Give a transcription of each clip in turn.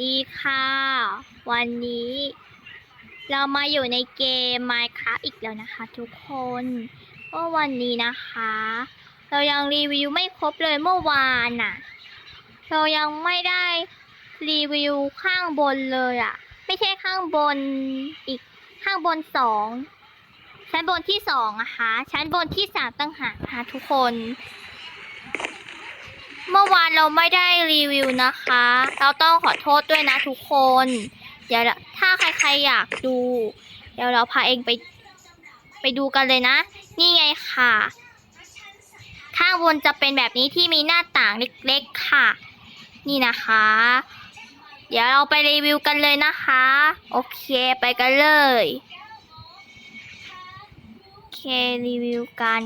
ดีค่ะ วันนี้ เรามาอยู่ในเกม Minecraft อีกแล้วนะคะ ทุกคนก็วันนี้นะคะ เรายังรีวิวไม่ครบเลยเมื่อวานน่ะ เรายังไม่ได้รีวิวข้างบนเลยอะ่ะ ไม่ใช่ข้างบนอีกข้างบนสองชั้นบนที่สองนะคะ ชั้นบนที่สามตั้งหากนะคะทุกคน เมื่อวานเราไม่ได้รีวิวนะคะ เราต้องขอโทษด้วยนะทุกคน เดี๋ยวถ้าใครๆอยากดู เดี๋ยวเราพาเองไปไปดูกันเลยนะ นี่ไงค่ะ ข้างบนจะเป็นแบบนี้ที่มีหน้าต่างเล็กๆค่ะ นี่นะคะ เดี๋ยวเราไปรีวิวกันเลยนะคะ โอเคไปกันเลย โอเครีวิวกัน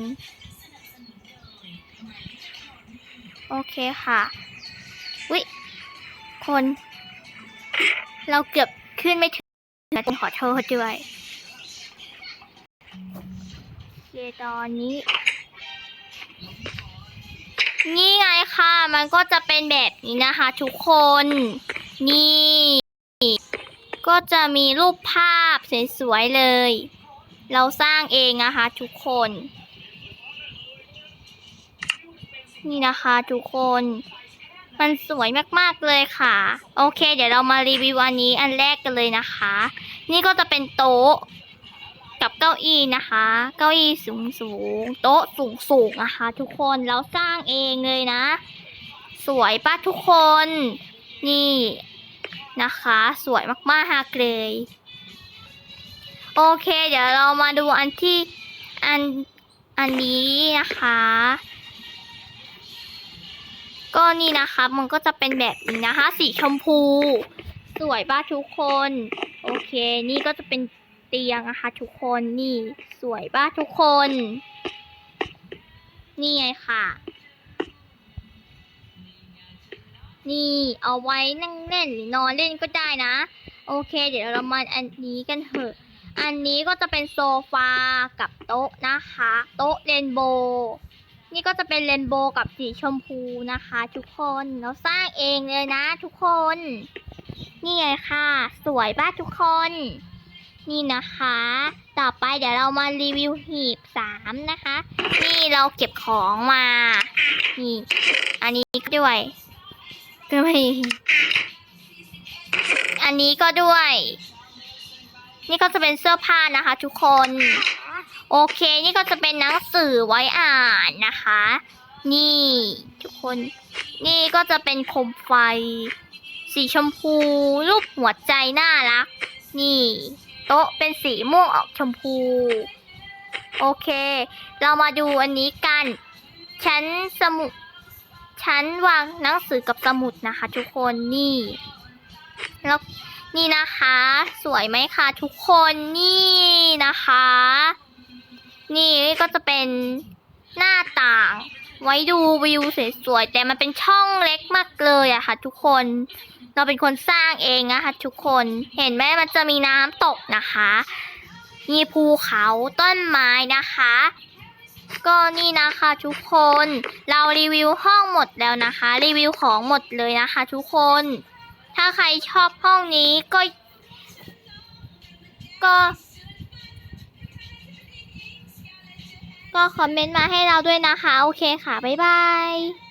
โอเคค่ะวิคน เราเกือบขึ้นไม่ถึงนะขอโทษด้วยเคตอนนี้ นี่ไงค่ะ มันก็จะเป็นแบบนี้นะคะ ทุกคน นี่ ก็จะมีรูปภาพสวยๆเลย เราสร้างเองนะคะ ทุกคน นี่นะคะทุกคน มันสวยมากๆเลยค่ะ โอเค เดี๋ยวเรามารีวิวอันนี้อันแรกกันเลยนะคะ นี่ก็จะเป็นโต๊ะกับเก้าอี้นะคะ เก้าอี้สูงสูงๆโต๊ะสูงสูงๆนะคะ ทุกคนเราสร้างเองเลยนะ สวยป้าทุกคน นี่นะคะ สวยมากๆเลยโอเค เดี๋ยวเรามาดูอันที่อันอันนี้นะคะ ก็นี่นะคะมันก็จะเป็นแบบนี้นะคะ สีชมพู สวยป้าทุกคน โอเค นี่ก็จะเป็นเตียงนะคะ ทุกคนนี่สวยป้าทุกคน นี่ไงค่ะ นี่เอาไว้นั่งเล่นหรือนอนเล่นก็ได้นะ โอเค เดี๋ยวเรามาอันนี้กันเถอะ อันนี้ก็จะเป็นโซฟากับโต๊ะนะคะ โต๊ะเรนโบว์ นี่ก็จะเป็นเรนโบว์กับสีชมพูนะคะ ทุกคนเราสร้างเองเลยนะ ทุกคน นี่ไงค่ะ สวยป้าทุกคน นี่นะคะ ต่อไปเดี๋ยวเรามารีวิวหีบสามนะคะ นี่เราเก็บของมา นี่ อันนี้ก็ด้วยก็ไม่อันนี้ก็ด้วย นี่ก็จะเป็นเสื้อผ้านะคะ ทุกคน โอเค นี่ก็จะเป็นหนังสือไว้อ่านนะคะ นี่ ทุกคน นี่ก็จะเป็นโคมไฟ สีชมพู รูปหัวใจน่ารัก นี่ โต๊ะเป็นสีม่วงออกชมพู โอเค เรามาดูอันนี้กัน ชั้นสมุดชั้นวางหนังสือกับสมุดนะคะ ทุกคนนี่ แล้วนี่นะคะ สวยไหมคะทุกคนนี่นะคะ ก็จะเป็นหน้าต่าง ไว้ดูวิวสวยๆแต่มันเป็นช่องเล็กมากเลยอะค่ะ ทุกคน เราเป็นคนสร้างเองนะคะทุกคนเห็นไหมมันจะมีน้ำตกนะคะ มีภูเขาต้นไม้นะคะ ก็นี่นะคะทุกคน เรารีวิวห้องหมดแล้วนะคะ รีวิวของหมดเลยนะคะ ทุกคน ถ้าใครชอบห้องนี้ก็ ก็ ก็คอมเมนต์มาให้เราด้วยนะคะ โอเคค่ะ บ๊ายบาย